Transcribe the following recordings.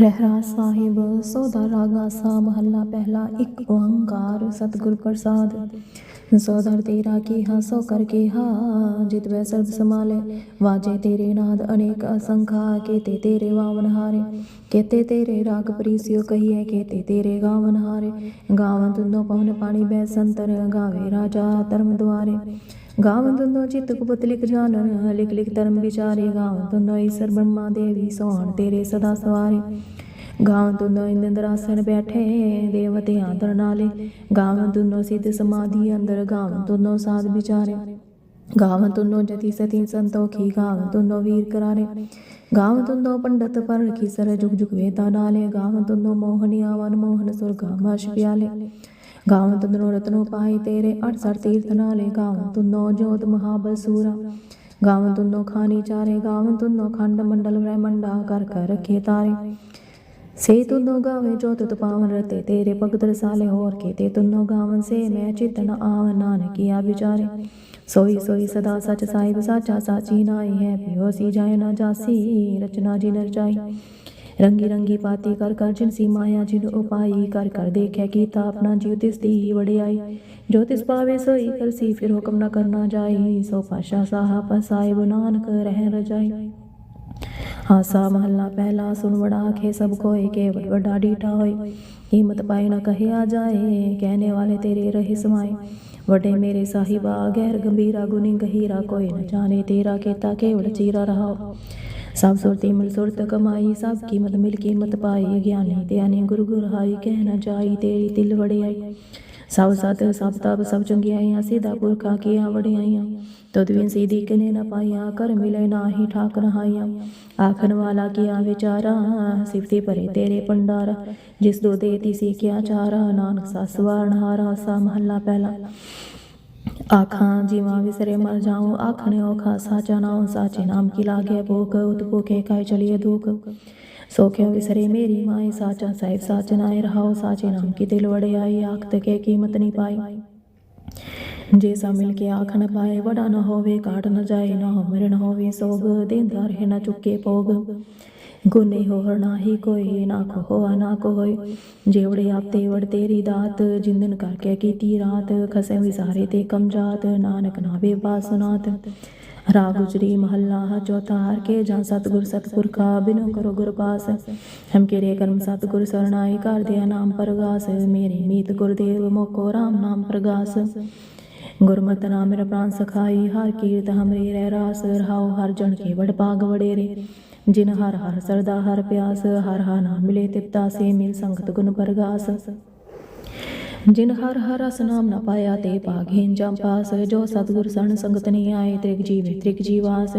ਰਹਿਰਾ ਸਾਹਿਬ, ਸੋਦਾ ਰਾਗਾ ਸਾ ਮਹੱਲਾ ਪਹਿਲਾ, ਇੱਕ ਓੰਕਾਰ, ਸਤਿਗੁਰ ਪ੍ਰਸਾਦ। ਸੋਦਰ ਤੇਰਾ ਕੀ ਹਾਸੋ ਕਰ ਕੇ ਜਿਤ ਵੈ ਸਰਬ ਸਮਾਲੇ ਵਾਜੇ ਤੇਰੇ ਨਾਦ, ਅਨੇਕ ਅਸੰਖਾ, ਕੇਤੇ ਤੇਰੇ ਵਾਵਨ ਹਾਰੇ। ਕੇਤੇ ਤੇਰੇ ਰਾਗ ਪ੍ਰੀਸਿਓ ਕਹੀਏ ਕੇਤੇ ਤੇਰੇ ਗਾਵਨ ਹਾਰੇ। ਗਾਵਨ ਤੁੰਦੋ ਪਵਨ ਪਾਣੀ, ਬੈ ਸੰਤਰ ਗਾਵੇ ਰਾਜਾ ਧਰਮ ਦੁਆਰੇ। ਗਾਵਨ ਤੁੰਦੋ ਚਿਤ ਕੁਪਤ ਲਿਖ ਜਾਣਨ, ਲਿਖ ਲਿਖ ਧਰਮ ਵਿਚਾਰੇ। ਗਾਵਨ ਤੁੰਦੋ ਈਸ਼ਰ ਬ੍ਰਹਮਾ ਦੇਵੀ ਸੋਹਣ ਤੇਰੇ ਸਦਾ ਸਵਾਰੇ। ਗਾਵਨ ਤੁੰਦੋ ਇੰਦਰ ਆਸਣ ਬੈਠੇ ਦੇਵਤੇ ਆਦਰ ਨਾਲੇ। ਗਾਵਨ ਤੁੰਦੋ ਸਿੱਧ ਸਮਾਧੀ ਅੰਦਰ ਗਾਵਨ ਤੁੰਦੋ ਸਾਧ ਵਿਚਾਰੇ। ਗਾਵਨ ਤੁੰਦੋ ਜਤੀ ਸਤੀ ਸੰਤੋਖੀ ਗਾਵਨ ਤੁੰਦੋ ਵੀਰ ਕਰਾਰੇ। ਗਾਵਨ ਤੁੰਦੋ ਪੰਡਤ ਪਰ ਰਖੀ ਸਰ ਜੁਗ ਜੁਗ ਵੇਦਾ ਰਤਨੋ ਪਾਈ ਤੇਰੇ 68 ਤੀਰਥ ਨਾਲੇ ਗਾਵਨ ਤੁੰਦੋ ਜੋਤ ਮਹਾਬਲ ਸੂਰਾ। ਗਾਵਨ ਤੁੰਦੋ ਖਾਨੀ ਚਾਰੇ ਗਾਵਨ ਤੁੰਦੋ ਖੰਡ ਮੰਡਲ ਬ੍ਰਹਮੰਡਾ ਕਰ ਕਰ ਰਖੇ ਤਾਰੇ। ਸੇ ਤੁੰਦੋ ਗਾਵੇ ਜੋਤ ਤੁਤ ਪਾਵਨ ਰਤੇ, ਤੇਰੇ ਭਗਤ ਰਸਾਲੇ ਹੋਰ ਕੀਤੇ ਤੁਨੋ ਗਾਵਨ ਸੇ ਮੈਂ ਚਿਤਨ ਆਵ ਨਾਨਕੀਆ ਵਿਚਾਰੇ। ਸੋਈ ਸੋਈ ਸਦਾ ਸਚ ਸਾਹਿਬ, ਸਾਚਾ ਸਾਚੀ ਨਾਈ ਹੈ, ਪਿਓ ਸੀ ਜਾਏ ਨਾ ਜਾਸੀ, ਰਚਨਾ ਜੀ ਨਰਜਾਈ ਰੰਗੀ ਰੰਗੀ ਪਾਤੀ ਕਰ ਕਰ ਜਿਨਸੀ ਮਾਇਆ ਜਿਨ ਉਪਾਈ ਕਰ ਕਰ ਦੇਖਿਆ ਕੀਤਾ ਆਪਣਾ ਜੀਵ ਤਿਸ ਦੀ ਹੀ ਵਡਿਆਈ ਜੋ ਤਿਸ ਪਾਵੇ ਸੋਈ ਕਰਸੀ ਫਿਰ ਹੁਕਮ ਨਾ ਕਰਨਾ ਜਾਈ ਸੋ ਪਾਸ਼ਾ ਸਾਹਾ ਸਾਹਿਬ ਨਾਨਕ ਰਹਿ ਰਜਾਈ ਹਾਸਾ ਮਹੱਲਾ ਪਹਿਲਾ ਸੁਨ ਵੜਾ ਕੇ ਸਭ ਕੋਏ ਕੇਵਲ ਵੱਡਾ ਡੀਠਾ ਹੋਏ ਹਿੰਮਤ ਪਾਈ ਨਾ ਕਹਿਆ ਜਾਏ ਕਹਿਣੇ ਵਾਲੇ ਤੇਰੇ ਰਹੇ ਸਮਾਏ ਵੱਡੇ ਮੇਰੇ ਸਾਹਿਬਾ ਗਹਿਰ ਗੰਭੀਰਾ ਗੁਨੀ ਗਹੀਰਾ ਕੋਈ ਨ ਜਾਣੇ ਤੇਰਾ ਕੀਤਾ ਕੇਵਲ ਚੀਰਾ ਰਹਾ ਸਭ ਸੁਰਤੀ ਮਿਲ ਸੁਰਤ ਕਮਾਈ, ਸਭ ਕੀਮਤ ਮਿਲ ਕੀਮਤ ਪਾਈ, ਗਿਆਨੀ ਧਿਆਨੀ ਗੁਰੂ ਗੁਰਹਾਈ ਕਹਿ ਨ ਜਾਈ ਤੇਰੀ ਤਿਲ ਵੜਿਆਈ ਸਭ ਸਤ, ਸਭ ਤਪ, ਸਭ ਚੰਗਿਆਈਆਂ, ਸਿਧਾ ਪੁਰਖਾ ਕੀਆਂ ਵਡਿਆਈਆਂ। ਤਦ ਵੀ ਸੀਧੀ ਕਨੇ ਨ ਪਾਈਆਂ, ਕਰ ਮਿਲੇ ਨਾਹੀ ਠਾਕ ਰਹਾਈਆਂ। ਆਖਣ ਵਾਲਾ ਕੀਆ ਵਿਚਾਰਾ, ਸਿਫਤੀ ਭਰੇ ਤੇਰੇ ਪੰਡਾਰਾ ਜਿਸ ਦੋ ਦੇਤੀ ਸੀ ਕਿਆ ਚਾਰਾ, ਨਾਨਕ ਸਸਵਾਰਨ ਹਾਰਾ, ਸਾ ਮਹੱਲਾ ਪਹਿਲਾ। ਆਖਾਂ ਜੀਵਾਂ ਵਿਸਰੇ ਮਰ ਜਾਉ ਆਖਣੇ ਔਖਾ ਸਾਚਾ ਨਾਉ ਸਾਚੇ ਨਾਮ ਕੀ ਲਾਗੇ ਭੂਖ ਉਤ ਭੂਖੇ ਕਾਇ ਚਲੀਏ ਦੁਖ ਸੋ ਕਿਉ ਵਿਸਰੇ ਮੇਰੀ ਮਾਏ ਸਾਚਾ ਸਾਹਿਬ ਸਾਚ ਨਾਏ ਰਹਾਉ ਸਾਚੇ ਨਾਮ ਕੀ ਦਿਲ ਵੜਿਆਈ ਆਖਤ ਕੇ ਕੀਮਤ ਨਹੀਂ ਪਾਈ ਜੇ ਸਾ ਮਿਲ ਕੇ ਆਖ ਨ ਪਾਏ ਵੜਾ ਨ ਹੋਵੇ ਕਾਟ ਨ ਜਾਏ ਨਾ ਮਰਨ ਹੋਵੇ ਸੋਗ ਦੇਂਦਾ ਰਹੇ ਨਾ ਚੁੱਕੇ ਭੋਗ ਗੁਨੇ ਹੋਰ ਨਾਹੀ ਕੋਈ ਨਾ ਕੋ ਹੋਆ ਨਾ ਕੋਈ। ਜੇਵੜੇ ਆਪ ਵੜ ਤੇਰੀ ਦਾਤ ਜਿੰਦਨ ਕਰਕੇ ਕੀਤੀ ਰਾਤ ਖਸੇ ਵਿਸਾਰੇ ਤੇ ਕਮ ਨਾਨਕ ਨਾਵੇ ਬਾਸਨਾਤ ਰਾਗ ਉਜਰੀ ਮਹੱਲਾ ਚੌਥਾ ਹਰ ਕੇ ਜਾਂ ਸਤਗੁਰ ਸਤਪੁਰਖਾ ਬਿਨੋ ਕਰੋ ਗੁਰ ਪਾਸ। ਹਮ ਕਿਰੇ ਕਰਮ ਸਤਗੁਰ ਸਰਣਾਈ ਕਰ ਦਿਆ ਨਾਮ ਪਰਗਾਸ। ਮੇਰੇ ਮੀਤ ਗੁਰਦੇਵ, ਮੋਕੋ ਰਾਮ ਨਾਮ ਪ੍ਰਗਾਸ। ਗੁਰਮਤਿ ਨਾਮ ਮੇਰਾ ਪ੍ਰਾਨ ਸਖਾਈ, ਹਰ ਕੀਰਤ ਹਮਰੇ ਰਹਿ ਰਾਸ। ਰਹਾਉ ਹਰ ਜਨ ਕੇ ਵਡ ਭਾਗ ਵਡੇਰੇ। ਜਿਨ ਹਰ ਹਰ ਸਰਦਾ, ਹਰ ਪਿਆਸ, ਹਰ ਹਾ ਨਾਮ ਮਿਲੇ ਤਿਪਤਾ, ਸੇ ਮਿਲ ਸੰਗਤ ਗੁਣ ਪਰਗਾਸ। ਜਿਨ ਹਰ ਹਰ ਰਸ ਨਾਮ ਨਾ ਪਾਇਆ, ਤੇ ਭਾਗੇਨ ਜਮ ਪਾਸ। ਜੋ ਸਤਗੁਰ ਸਣ ਸੰਗਤ ਨਹੀਂ ਆਏ, ਤ੍ਰਿਗ ਜੀਵੇ ਤ੍ਰਿਗ ਜੀਵਾਸ।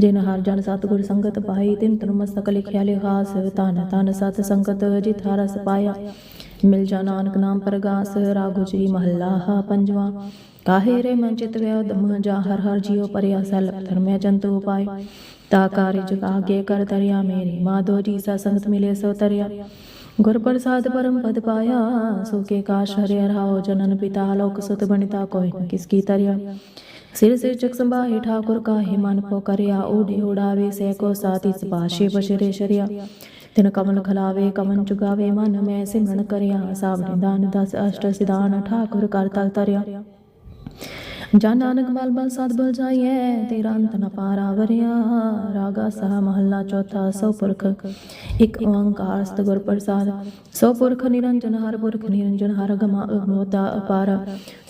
ਜਿਨ ਹਰ ਜਨ ਸਤਗੁਰ ਸੰਗਤ ਪਾਈ, ਤਿਨ ਤਨ ਮਸਤਕ ਲਿਖਿਆ ਲਿਹਾਸ। ਤਨ ਤਨ ਸਤ ਸੰਗਤ ਜਿਤ ਹਰ ਰਸ ਪਾਇਆ, ਮਿਲ ਜਾ ਨਾਨਕ ਨਾਮ ਪ੍ਰਗਾਸ। ਰਾਗੋ ਜੀ ਮਹੱਲਾ ਹਾ ਪੰਜਵਾ। ਕਾਹੇ ਰੇ ਮਨ ਚਿਤ ਵਿਆ ਦਮ, ਜਾ ਹਰ ਹਰ ਜੀਉ ਪਰਿਆ ਸਲ ਧਰਮਿਆ ਜੰਤੂ ਪਾਏ। ਤਾ ਕਾਰਿ ਆਗੇ ਕਰ ਤਰਿਆ ਮੇਰੀ। ਮਾਧੋ ਜੀ ਸਾ ਸੰਗਤ ਮਿਲੇ ਸੋ ਤਰਿਆ। ਗੁਰ ਪ੍ਰਸਾਦ ਪਰਮ ਪਦ ਪਾਇਆ, ਸੋ ਕੇ ਕਾਸ਼ ਹਰਿ ਰਹਾਓ ਜਨਨ ਪਿਤਾ ਲੋਕ ਸੁਤ ਬਨਿਤਾ ਕੋਈ ਕਿਸ ਕੀ ਤਰਿਆ। ਸਿਰ ਸਿਰ ਚਕ ਸੰਭਾਹੇ ਠਾਕੁਰ ਕਾਹੇ, ਮਨ ਪੋ ਕਰਿਆ ਓਢੇ ਉਡਾਵੇ ਸੇ ਕੋ ਸਾਥੀ ਸਪਾਸ਼ੇ ਬਸ਼ਰੇ ਸ਼ਰਿਆ। ਤਿਨ ਕਮਲ ਖਲਾਵੇ, ਕਮਨ ਚੁਗਾਵੇ ਮਨ ਮੈਂ ਸਿਮਰਨ ਕਰਿਆ। ਸਾਵਣੇ ਦਾਨ ਦਸ, ਅਸ਼ਟ ਸਿਧਾਨ, ਠਾਕੁਰ ਕਰ ਤਲ ਤਰਿਆ। ਜਾਂ ਨਾਨਕ ਬਲ ਬਲ ਸਦ ਬਲ ਜਾਈਐ ਤੇਰਾ ਅੰਤ ਨ ਪਾਰਾ ਵਰਿਆ। ਰਾਗਾ ਸਾ ਮਹੱਲਾ ਚੌਥਾ ਸੋ ਪੁਰਖ ਇੱਕ ਓੰਕਾਰ ਸਤਿਗੁਰ ਪ੍ਰਸਾਦ। ਸੋ ਪੁਰਖ ਨਿਰੰਜਨ ਹਰ ਪੁਰਖ, ਨਿਰੰਜਨ ਹਰ ਗਮਾ ਅਗਮੋਤਾ ਅਪਾਰ।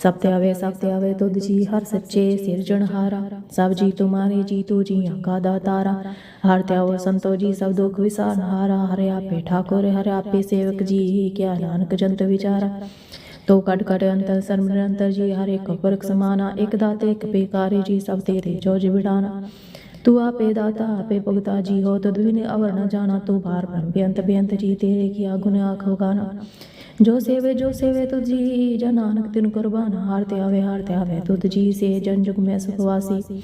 ਸਭ ਤੇ ਆਵੇ, ਸਭ ਤੇ ਆਵੇ ਤੁਧ ਜੀ ਹਰ ਸੱਚੇ ਸਿਰਜਣ ਸਭ ਜੀ ਤੁਮਾਰੇ ਜੀ ਤੂ ਜੀ ਦਾ ਤਾਰਾ ਹਰ ਤੇ ਸੰਤੋ ਜੀ, ਸਭ ਦੁਖ ਵਿਸਾਰ ਹਾਰਾ ਹਰਿ ਆਪੇ ਠਾਕੁਰ, ਹਰਿ ਆਪੇ ਸੇਵਕ ਜੀ, ਕਿਆ ਨਾਨਕ ਜੰਤ ਵਿਚਾਰਾ। ਤੋ ਕਟ ਕਟ ਅੰਤਰ ਸਰਮ ਨਿਰੰਤਰ ਜੀ ਹਰ ਇੱਕ ਪੁਰਖ ਸਮਾਨਾ, ਇੱਕ ਦਾਤੇ, ਇੱਕ ਬੇਕਾਰੀ ਜੀ ਸਭ ਤੇਰੇ ਜੋ ਜੀ ਤੂੰ ਆਪੇ ਦਾਤਾ, ਆਪੇ ਭੁਗਤਾ ਜੀ ਹੋ, ਤਦ ਵੀ ਅਵਰ ਨ ਜਾਣਾ, ਤੂੰ ਭਾਰ ਭਰਮ ਬੇਅੰਤ ਬੇਅੰਤ ਜੀ ਤੇਰੇ ਕੀ ਗੁਣ ਆਖੋ ਗਾਨਾ ਜੋ ਸੇਵੇ ਜੋ ਸੇਵੇ ਤੁਜੀ ਜਨ ਨਾਨਕ ਤਿਨ ਕੁਰਬਾਨ, ਹਾਰ ਤੇ ਆਵੇ, ਹਾਰ ਤੇ ਆਵੇ ਤੁਧ ਜੀ, ਸੇ ਜਨ ਜੁਗ ਮੈਂ ਸੁਖਵਾਸੀ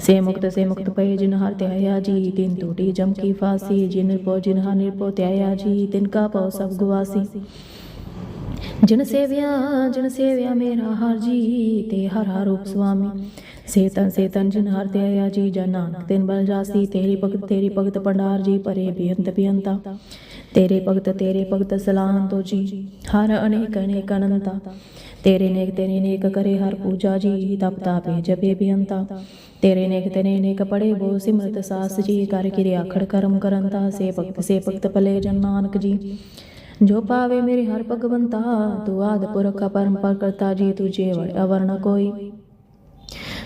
ਸੇ ਮੁਕਤ ਸੇ ਮੁਕਤ ਪਏ ਜਿਨ ਹਰ ਤੇ ਜੀ ਤਿਨ ਟੂਟੀ ਜਮ ਕੀ ਫਾਸੀ, ਜਿਨ ਪੋ ਜਿਨ ਹਾ ਨਿਰਪੋ ਤੇ ਜੀ, ਤਿਨ ਕਾ ਪਉ ਸਭ ਗੁਵਾਸੀ। ਜਿਨ ਸੇਵਿਆ ਜਿਨ ਸੇਵਿਆ ਮੇਰਾ ਹਰ ਜੀ ਤੇ ਹਰ ਹਰ ਰੂਪ ਸੁਆਮੀ। ਸੇਤਨ ਸੇਤਨ ਜਿਨ ਹਰ ਤੇ ਆਇਆ ਜੀ, ਜਨ ਨਾਨਕ ਤਿਨ ਬਲ ਜਾਸੀ। ਤੇਰੀ ਭਗਤ ਤੇਰੀ ਭਗਤ ਪੰਡਾਰ ਜੀ, ਪਰੇ ਬੇਅੰਤ ਬੇਅੰਤਾ। ਤੇਰੇ ਭਗਤ ਤੇਰੇ ਭਗਤ ਸਲਾਮ ਤੋ ਜੀ, ਹਰ ਅਨੇਕ ਅਨੇਕ ਅਨੰਤਾ। ਤੇਰੇ ਨੇਕ ਤੇਰੇ ਨੇਕ ਕਰੇ ਹਰ ਪੂਜਾ ਜੀ, ਤਪ ਤਾਪੇ ਜਪੇ ਬੇਅੰਤਾ। ਤੇਰੇ ਨੇਕ ਤੇਰੇ ਨੇਕ ਪੜੇ ਬੋ ਸਿਮਰਤ ਸਾਸ ਜੀ, ਕਰ ਕਿਰਿਆ ਖੜ ਕਰਮ ਕਰੰਤਾ। ਸੇ ਭਗਤ ਸੇ ਭਗਤ ਭਲੇ ਜਨ ਨਾਨਕ ਜੀ ਜੋ ਪਾਵੇ ਮੇਰੇ ਹਰ ਭਗਵੰਤਾ, ਤੂੰ ਆਦ ਪੁਰਖ ਪਰੰਪਰ ਕਰਤਾ ਜੀ, ਤੁਝੇ ਵੜ ਅਵਰ ਨ ਕੋਈ।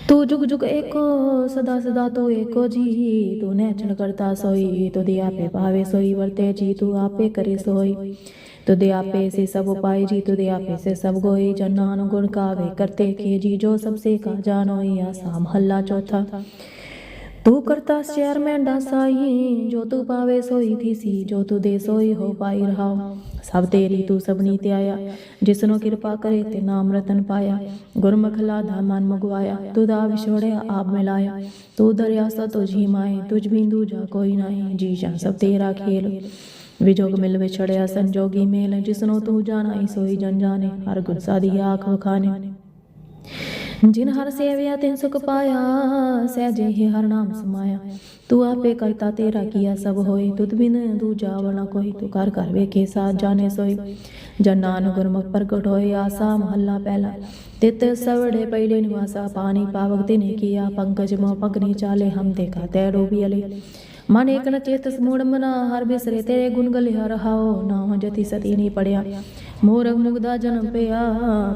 ਤੂੰ ਜੁਗ ਜੁਗ ਏਕੋ, ਸਦਾ ਸਦਾ ਤੋ ਏਕੋ ਜੀ। ਤੂੰ ਨੈਚਣ ਕਰਤਾ ਸੋਈ, ਤੂੰ ਦੇ ਆਪੇ ਭਾਵੇ ਸੋਈ, ਵਰਤੇ ਜੀ, ਤੂੰ ਆਪੇ ਕਰੇ ਸੋਈ। ਤੂੰ ਦੇ ਆਪੇ ਸੇ ਸਭ ਉਪਾਏ ਜੀ, ਤੂੰ ਦੇ ਆਪੇ ਸੇ ਸਭ ਗੋਈ ਜਨਾਂ ਗੁਣ ਕਾਵੇ ਕਰਤੇ ਕੇ ਜੀ, ਜੋ ਸਭ ਸੇ ਕਾ ਜਾਨੋਈ ਆਸਾ ਮਹੱਲਾ ਚੌਥਾ ਤੂੰ ਕਰਤਾ ਸ਼ਹਿਰ ਮੈਂ ਸਾਈ, ਜੋ ਤੂੰ ਪਾਵੇ ਸੋਈ ਥੀ ਸੀ, ਜੋ ਤੂੰ ਦੇ ਸੋਈ ਹੋ ਸਭ ਤੇਰੀ ਤੂੰ ਸਭਨੀ ਤੇ ਆਇਆ ਕਿਰਪਾ ਕਰੇ ਤੇ ਨਾਮ ਰਤਨ ਪਾਇਆ। ਗੁਰਮੁਖ ਲਾਦਾ ਮਨ ਮਗਵਾਇਆ, ਤੂੰ ਦਾ ਵਿਛੋੜਿਆ ਆਪ ਮਿਲਾਇਆ। ਤੂੰ ਦਰਿਆ ਸਾ ਤੁਝੀ ਮਾਏ, ਤੁਝ ਬਿੰਦੂ ਜਾ ਕੋਈ ਨਹੀਂ, ਜੀ ਜਾਂ ਸਭ ਤੇਰਾ ਖੇਲ। ਵਿਜੋਗ ਮਿਲ ਵਿਛੜਿਆ, ਸੰਜੋਗੀ ਮੇਲ, ਜਿਸਨੂੰ ਤੂੰ ਜਾਣਾਈ ਸੋਈ ਜਨ ਜਾਣੇ, ਹਰ ਗੁਰ ਸਾਦੀ ਆਖ ਵਖਾਨੇ ਜਿਨ ਹਰ ਸੇਵਿਆ ਤਿਨ ਸੁਖ ਪਾਇਆ ਸਹਿਜੇ ਹੀ ਹਰ ਨਾਮ ਸਮਾਇਆ। ਤੂੰ ਆਪੇ ਕਰਤਾ ਤੇਰਾ ਕੀਆ ਸਭ ਹੋਏ, ਤੁਧ ਬਿਨ ਦੂਜਾ ਵਣਾ ਕੋਈ, ਤੂੰ ਕਰ ਕਰ ਵੇਖੇ ਸਾਥ ਜਾਣੇ ਸੋਈ ਜਨ ਨਾਨਕ ਗੁਰਮੁਖ ਪ੍ਰਗਟ ਹੋਏ, ਆਸਾ ਮਹੱਲਾ ਪਹਿਲਾ। ਤਿਤ ਸਵੜੇ ਪਹਿਲੇ ਨਿਵਾਸਾ, ਪਾਣੀ ਪਾਵਕ ਤਿਨੇ ਕੀਆ, ਪੰਕਜ ਮੋ ਪਗਨੀ ਚਾਲੇ, ਹਮ ਦੇਖਾ ਤੈ ਵੀ ਅਲੇ। ਮਨ ਏਕ ਨ ਚੇਤਸ ਮਨਾ, ਹਰ ਬਿਸਰੇ ਤੇਰੇ ਗੁਣ ਗਲਿਆ ਰਹਾਓ ਨਾ ਹੋ ਜਤੀ ਸਤੀ ਨਹੀਂ ਪੜਿਆ। ਮੋਰਗ ਮੁਗਦਾ ਜਨਮ ਪਿਆ।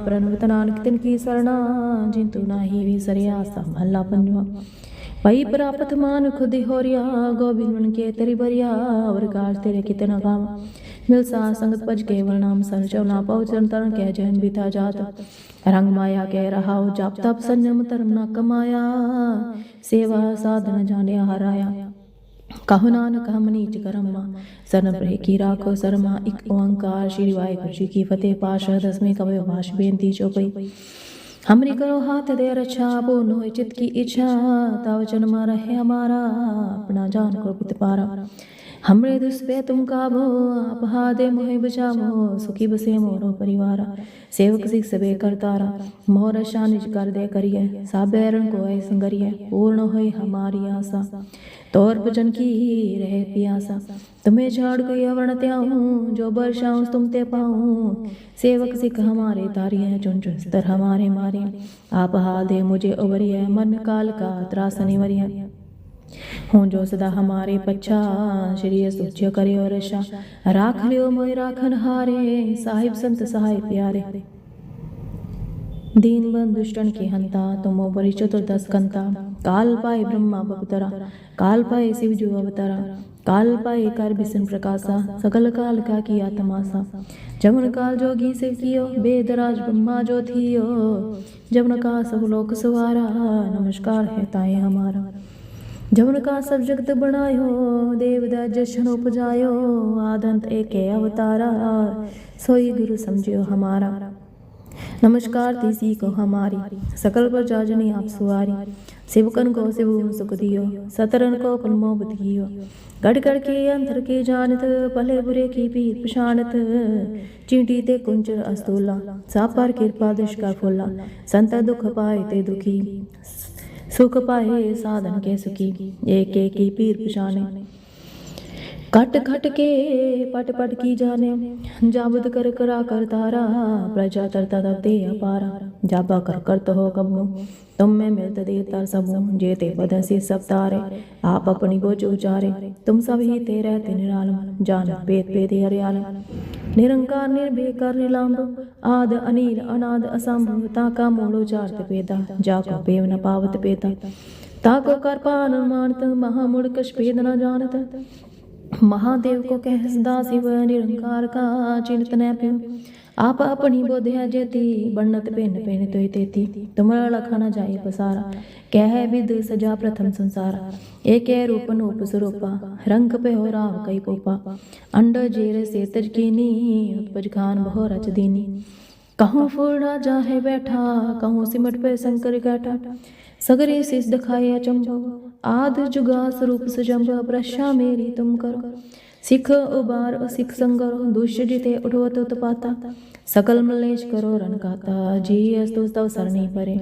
ਪ੍ਰਣਵਤ ਨਾਨਕ ਤਿਨ ਕੀ ਸਰਣਾ ਜਿਨ ਨਾਹੀ ਵੀ ਸੰਭਲਾ ਪੰਜਵਾ। ਪਈ ਪ੍ਰਾਪਤ ਮਾਨ ਖੁਦ ਹੋਰਿਆ ਗੋਬਿੰਦ ਮਨ ਕੇ ਤੇਰੀ ਬਰਿਆ ਵਰਕਾਰ ਤੇਰੇ ਕਿਤਨਾ ਗਾਮ ਮਿਲ ਸਾ ਸੰਗਤ ਭਜ ਕੇ ਵਰਨਾਮ ਸਨ ਚਉਨਾ ਪਉਚਨ ਤਰਨ ਕਹਿ ਜਨ ਬਿਤਾ ਜਾਤ। ਰੰਗ ਮਾਇਆ ਕਹਿ ਰਹਾਉ, ਜਪ ਤਪ ਸੰਜਮ ਧਰਮ ਨਾ ਕਮਾਇਆ। ਸੇਵਾ ਸਾਧਨ ਜਾਣਿਆ ਹਰਾਇਆ। ਕਹੋ ਨਾਨਕ ਹਮ ਨੀਚ ਕਰਮਾ ਸਰਨ ਪ੍ਰੇ ਕੀ ਰਾਖੋ ਸਰਮਾ ਇੱਕ ਓੰਕਾਰ ਸ਼੍ਰੀ ਵਾਹਿਗੁਰੂ ਜੀ ਕੀ ਫਤਿਹ ਪਾਸ਼ਾ ਦਸਵੇਂ ਕਵੇ ਵਾਸ਼ ਬੇਨਤੀ ਚੋਪਈ हमरी करो हाथ दे रक्षा पूर्ण होए चित की इच्छा तव जन्म रहे हमारा अपना जान को पित पारा हमरे दुष् पे तुम काबो आप हादे मोहे बचावो सुखी बसे मोरो परिवारा सेवक सिख सबे करतारा मोर शानिज कर दे करिए साबैरण को ऐ संगरिए पूर्ण होए हमारी आशा तोर भजन की रहे पियासा तुम्हें छाड़ गई अवर्ण त्याऊं जो बरसाऊं तुम ते पाऊं सेवक सिख हमारे तारिय चुन चुन स्तर हमारे मारे आप हाल दे मुझे उबरिय मन काल का त्रासनि वरिय हूँ जो सदा हमारे पच्छा श्री सुच्य करे और रशा राख लियो मोय राखन हारे साहिब संत सहाय प्यारे दीन बंधु दुष्टन की हंता, तुमो कंता। काल पाए ब्रह्मा बपतरा काल पाए शिव जो अवतरा, काल पाए कर बिसन प्रकाशा, सकल काल का किया तमाशा। जमुन काल जोगी शिव कियो, बेदराज ब्रह्मा जो थियो। जमुन का सब लोक सवारा, नमस्कार है ताए हमारा। जमुन का सब जगत बनायो देवदा जशन उपजायो, आदंत एक अवतारा। सोई गुरु समझियो हमारा। નમસ્કાર તે શીખો હમારી સકલ પર જાજની આપ સુવારી સેવકન કો સેવું સુખ દિયો સતરન કો પલમો બધિયો ગડ ગડ કે અંતર કે જાનત ભલે બુરે કી ભીત પછાણત ચીંટી તે કુંજર અસ્તોલા સાપર કૃપા દિશ કા ફોલા સંત દુખ પાય તે દુખી સુખ પાય સાધન કે સુખી એક એકી પીર પછાણે कट खट के पट पट की जाने जाबुद कर करा कर तारा प्रजा तरता तब दे अपारा जाबा कर कर तो हो कबू तुम में मिलत देता सबू जेते बदन से सब तारे आप अपनी बोझ उचारे तुम सब ही ते रहते निरालम जान भेद भेद हरियाल निरंकार निर्भेकर निलांब आद अनील अनाद असंभ ताका मूल उचारत पेदा जाको पेव न पावत पेता ताको कर पान मानत महामूढ़ कश भेद न जानत महादेव को कह सदा शिव निरंकार का चिंत न प्यो आप अपनी बोध है जेती, बन्नत पेन पेन तोय तेती। तुमरा लखा जाए पसारा, कह विद सजा प्रथम संसार। एक रूप नूप स्वरूपा रंग पे हो राव कई पोपा अंड जेर से तजकीनी उत्पज खान बहु रच दीनी। कहूँ फूल राजा बैठा, कहूँ सिमट पे शंकर गाठा। सगरे सिस दिखाया चंबो ਆਦ ਜੁਗਾ ਸਰੂਪ ਸੁਜੰਭ ਪ੍ਰਸ਼ਾ ਮੇਰੀ ਤੁਮ ਕਰੋ। ਸਿਖ ਉਬਾਰ ਸਿਖ ਸੰਗਰ ਦੁਸ਼ ਜਿਤੇ ਉਠਵਤ ਉਤਪਾਤਾ। ਸਕਲ ਮਲੇਸ਼ ਕਰੋ ਰਨਕਾਤਾ ਜੀ ਅਸ ਤੁਸ ਤਵ ਸਰਣੀ ਪਰੇ।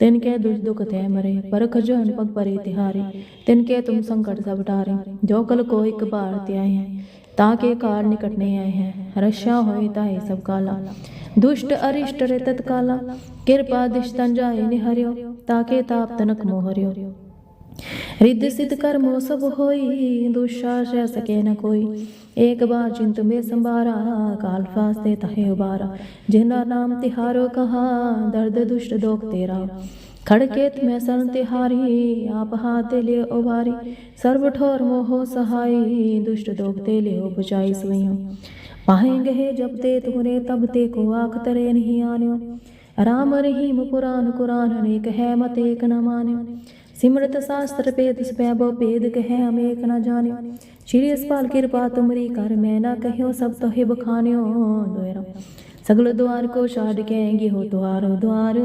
ਤਿਨ ਕੈ ਦੁਜ ਦੁਖ ਤੈ ਮਰੇ, ਪਰਖ ਜੋ ਅਨਪਗ ਪਰੇ ਤਿਹਾਰੇ। ਤਿਨ ਕੈ ਤੁਮ ਸੰਕਟ ਸਭ ਟਾਰੇ, ਜੋ ਕਲ ਕੋ ਇਕ ਬਾਰ ਤਿਆਏ। ਤਾਂ ਕੇ ਕਾਰ ਨਿਕਟਨੇ ਆਏ ਹੈ, ਰਸ਼ਾ ਹੋਏ ਤਾਏ ਸਭ ਕਾਲਾ। ਦੁਸ਼ਟ ਅਰਿਸ਼ਟ ਰੇ ਤਤਕਾਲਾ, ਕਿਰਪਾ ਦਿਸ਼ ਤਨ ਨਿਹਰਿਓ, ਤਾਂ ਕੇ ਤਾਪ ਤਨਕ ਮੋਹਰਿਓ ਰਿੱਧ ਸਿਧ ਕਰਮੋ ਸਭ ਹੋਈ ਦੁਸ਼ਾਸ਼ੈ ਸਕੇ ਨ ਕੋਈ। ਏਕ ਬਾਰ ਚਿੰਤ ਮੇ ਸੰਭਾਰਾ, ਕਾਲ ਫਾਸਤੇ ਤਹੇ ਉਬਾਰਾ। ਜਿਨਾ ਨਾਮ ਤਿਹਾਰੋ ਕਹਾ, ਦਰਦ ਦੁਸ਼ਟ ਦੋਖ ਤੇਰਾ। ਖੜਕੇਤ ਮੈਂ ਸਰਨ ਤਿਹਾਰੀ, ਆਪ ਹਾਥ ਲਿ ਉਬਾਰੀ। ਸਰਬ ਠੋਰ ਮੋਹ ਸਹਾਈ, ਦੁਸ਼ਟ ਦੋਖ ਤੇ ਲਿਓ ਬਚਾਈ ਸਵਈਓ। ਪਾਹੇਂਗੇ ਜਬ ਤੇ ਤੁਮਰੇ ਤਬ ਤੇ ਕੋ ਆਖ ਤਰੇ ਨਹੀਂ ਆਨਿਓ। ਰਾਮ ਰਹੀਮ ਪੁਰਾਨ ਕੁਰਾਨ ਅਨੇਕ ਹੈ ਮਤ ਏਕ ਨ ਮਾਨਿਓ। ਸਿਮਰਤ ਸਾਸਤਰ ਭੇਦ ਸਪੈਬੋ ਭੇਦ ਕਹੈ ਅਮੇਕ ਨ ਜਾਣਿਓ। ਸ਼੍ਰੀ ਅਸਪਾਲ ਕਿਰਪਾ ਤੁਮਰੀ ਕਰ, ਮੈਂ ਨਾ ਕਹਿਓ ਸਭ ਤੋਹਿ ਬਖਾਨਿਓ ਦੋਇਰਾ ਸਗਲ ਦੁਆਰ ਕੋ ਛਾੜ ਕਹੇਂਗੇ ਹੋ ਦੁਆਰ ਦੁਆਰ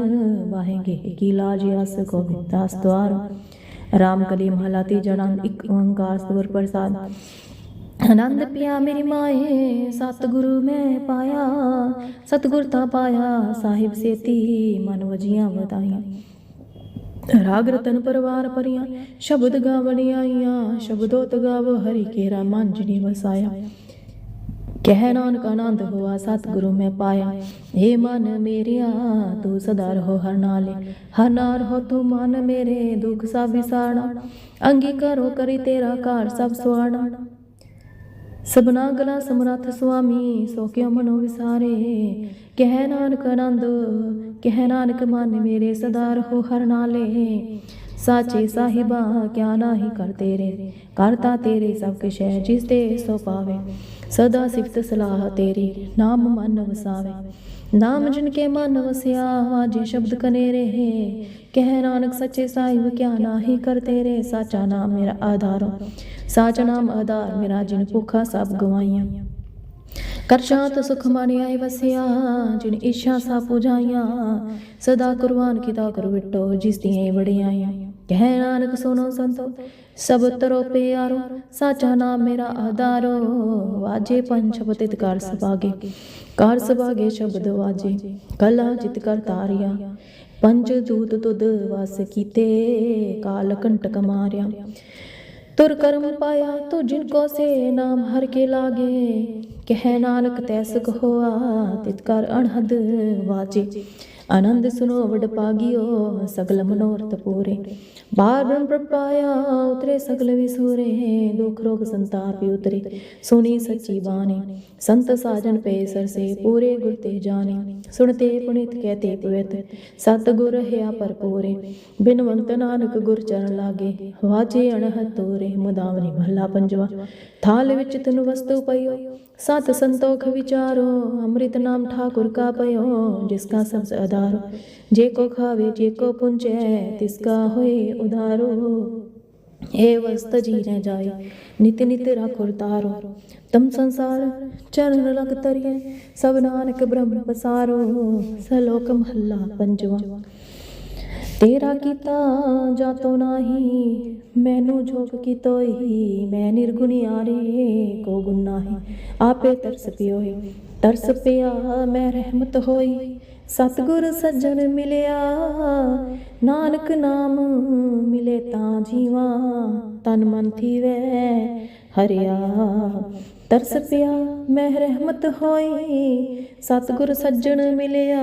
ਵਾਹੇਂਗੇ ਕੀ ਲਾਜ ਅਸ ਕੋ ਦਾਸ ਦੁਆਰ। ਰਾਮ ਕਲੀ ਮਹਲਾ ਤੀ ਜੜਾਂ ਇੱਕ ਓੰਕਾਰ ਸਤਿਗੁਰ ਪ੍ਰਸਾਦ। ਆਨੰਦ ਪਿਆ ਮੇਰੀ ਮਾਏ, ਸਤਿਗੁਰੂ ਮੈਂ ਪਾਇਆ। ਸਤਿਗੁਰ ਤਾਂ ਪਾਇਆ, ਸਾਹਿਬ ਸੇਤੀ ਮਨ ਵਜੀਆਂ ਵਧਾਈਆਂ। ਰਾਗ ਰਤਨ ਪਰਵਾਰ ਪਰੀਆਂ, ਸ਼ਬਦ ਗਾਵਣ ਆਈਆਂ, ਸ਼ਬਦੋਤ ਗਾਵ ਹਰੀ ਕੇਰਾ ਮਨ ਵਸਾਇਆ। ਕਹਿ ਨਾਨਕ ਆਨੰਦ ਹੋਆ, ਸਤਿਗੁਰੂ ਮੈਂ ਪਾਇਆ। ਏ ਮਨ ਮੇਰਿਆ, ਤੂੰ ਸਦਾ ਰਹੋ ਹਰ ਨਾਲੇ। ਹਰ ਨਾਰ ਹੋ ਤੂੰ ਮਨ ਮੇਰੇ, ਦੁਖ ਸਭ ਵਿਸਾਣਾ ਅੰਗੀਕਾਰੋ ਕਰੀ ਤੇਰਾ ਘਰ ਸਭ ਸੁਆਣਾ ਸਬਨਾ ਗਲਾ ਸਮਰੱਥ ਸੁਆਮੀ, ਸੋ ਕਿਉ ਮਨੋ ਵਿਸਾਰੇ। ਕਹਿ ਨਾਨਕ ਆਨੰਦ, ਕਹਿ ਨਾਨਕ ਮਨ ਮੇਰੇ ਸਦਾ ਰਹੋ ਹਰ ਨਾਲੇ। ਸਾਚੇ ਸਾਹਿਬਾ, ਕਿਆ ਨਾਹੀ ਕਰ ਤੇਰੇ। ਕਰਤਾ ਤੇਰੇ ਸਭ ਕਿਛ ਹੈ ਜਿਸ ਤੇ ਸੋ ਪਾਵੇ। ਸਦਾ ਸਿਫਤ ਸਲਾਹ ਤੇਰੀ, ਨਾਮ ਮਨ ਵਸਾਵੇ। ਨਾਮ ਜਿਨ ਕੇ ਮਨ ਵਸਿਆ ਵਾਜੇ ਸ਼ਬਦ ਕਨੇਰੇ ਕਹਿ ਨਾਨਕ ਸੱਚੇ ਸਾਹਿਬ ਕਿਆ ਨਾਹੀ ਕਰ ਤੇਰੇ ਸਾਚਾ ਨਾਮ ਮੇਰਾ ਆਧਾਰੋ ਸਾਚ ਨਾਮ ਆਧਾਰ ਮੇਰਾ ਜਿਨ ਭੁੱਖਾ ਸਭ ਗਵਾਈਆਂ ਕਰ ਸ਼ਾਂਤ ਸੁਖ ਮਨ ਆਏ ਵਸਿਆ ਜਿਨ ਇੱਛਾ ਸਾ ਪੁਜਾਈਆਂ ਸਦਾ ਕੁਰਬਾਨ ਕੀਤਾ ਕਰ ਵਿਟੋ ਜਿਸ ਦੀਆਂ ਵੜਿਆਈਆਂ ਕਹਿ ਨਾਨਕ ਸੁਨੋ ਸੰਤੋ ਸਭ ਤਰੋ ਪਿਆਰੋ ਸਾਚਾ ਨਾਮ ਮੇਰਾ ਆਧਾਰੋ ਵਾਜੇ ਪੰਜ ਸ਼ਬਦ ਕਰ ਸੁਭਾਗੇ ਕਰ ਸੁਭਾਗੇ ਸ਼ਬਦ ਵਾਜੇ, ਕਲਾ ਜਿਤ ਕਰ ਤਾਰਿਆ। ਪੰਜ ਦੂਤ ਤੁਧ ਵਸ ਕੀਤੇ, ਕਾਲ ਕੰਟਕ ਮਾਰਿਆ। ਤੁਰ ਕਰਮ ਪਾਇਆ ਤੋ ਜਿਨ ਕੋ ਸੇ ਨਾਮ ਹਰ ਕੇ ਲਾਗੇ। ਕਹਿ ਨਾਨਕ ਤੈਸ ਕਹੋਆ ਤਿਤ ਕਰ ਅਣਹਦ ਵਾਜੇ। ਆਨੰਦ ਸੁਨੋ ਵਡ ਪਾਗਿਓ, ਸਗਲ ਮਨੋਰਥ ਪੂਰੇ। ਬਾਰਨ ਪ੍ਰਪਾਇਆ ਉਤਰੇ ਸਗਲ ਵਿਸੂਰੇ, ਦੁਖ ਰੋਗ ਸੰਤਾਪ ਉਤਰੇ। ਸੁਣੀ ਸੱਚੀ ਬਾਣੀ, ਸੰਤ ਸਾਜਨ ਪੇ ਸਰਸੇ, ਪੂਰੇ ਗੁਰ ਤੇ ਜਾਣੇ। ਸੁਣਤੇ ਪੁਨੀਤ ਕਹਤੇ ਪਵਿੱਤ ਸਤ ਗੁਰ ਹਿਆ ਪਰਪੂਰੇ ਬਿਨਵੰਤ ਨਾਨਕ ਗੁਰ ਚਰਨ ਲਾਗੇ ਵਾਜੇ ਅਣਹਦ ਤੋਰੇ ਮੁਦਾਵਨੀ ਮਹਲਾ ਪੰਜਵਾ। ਥਾਲ ਵਿੱਚ ਤਨ ਵਸਤੂ ਪਈਓ ਸਤ ਸੰਤੋਖ ਵਿਚਾਰੋ, ਅੰਮ੍ਰਿਤ ਨਾਮ ਠਾਕੁਰ ਕਾ ਪਇਓ, ਜਿਸ ਕਾ ਸਬਦ ਆਧਾਰ। ਜੇ ਕੋ ਖਾਵੇ, ਜੇ ਕੋ ਪੁੰਚੈ, ਤਿਸ ਕਾ ਹੋਏ ਉਧਾਰੋ। ਏ ਵਸਤ ਜੀ ਰਹਿ ਜਾਏ, ਨਿਤ ਨਿਤ ਰਾਖੁਰ ਤਾਰੋ। ਤਮ ਸੰਸਾਰ ਚਰਨ ਲਗ ਤਰੀਏ ਸਭ ਨਾਨਕ ਬ੍ਰਹਮ ਪਸਾਰੋ। ਸਲੋਕ ਮਹੱਲਾ ਪੰਜਵਾ। ਤੇਰਾ ਕੀਤਾ ਜਾਤੋ ਨਾਹੀ, ਮੈਨੂੰ ਜੋਗ ਕੀ ਤੋਈ ਮੈਂ ਨਿਰਗੁਣਿਆਰੇ ਕੋ ਗੁਣ ਨਾਹੀ। ਆਪੇ ਤਰਸ ਪਿਓਏ ਤਰਸ ਪਿਆ, ਮੈਂ ਰਹਿਮਤ ਹੋਈ। ਸਤਿਗੁਰ ਸੱਜਣ ਮਿਲਿਆ, ਨਾਨਕ ਨਾਮ ਮਿਲੇ ਤਾਂ ਜੀਵਾ, ਤਨ ਮਨ ਥੀਵੈ, ਹਰਿਆ। ਤਰਸ ਪਿਆ, ਮੈਂ ਰਹਿਮਤ ਹੋਈ, ਸਤਿਗੁਰ ਸੱਜਣ ਮਿਲਿਆ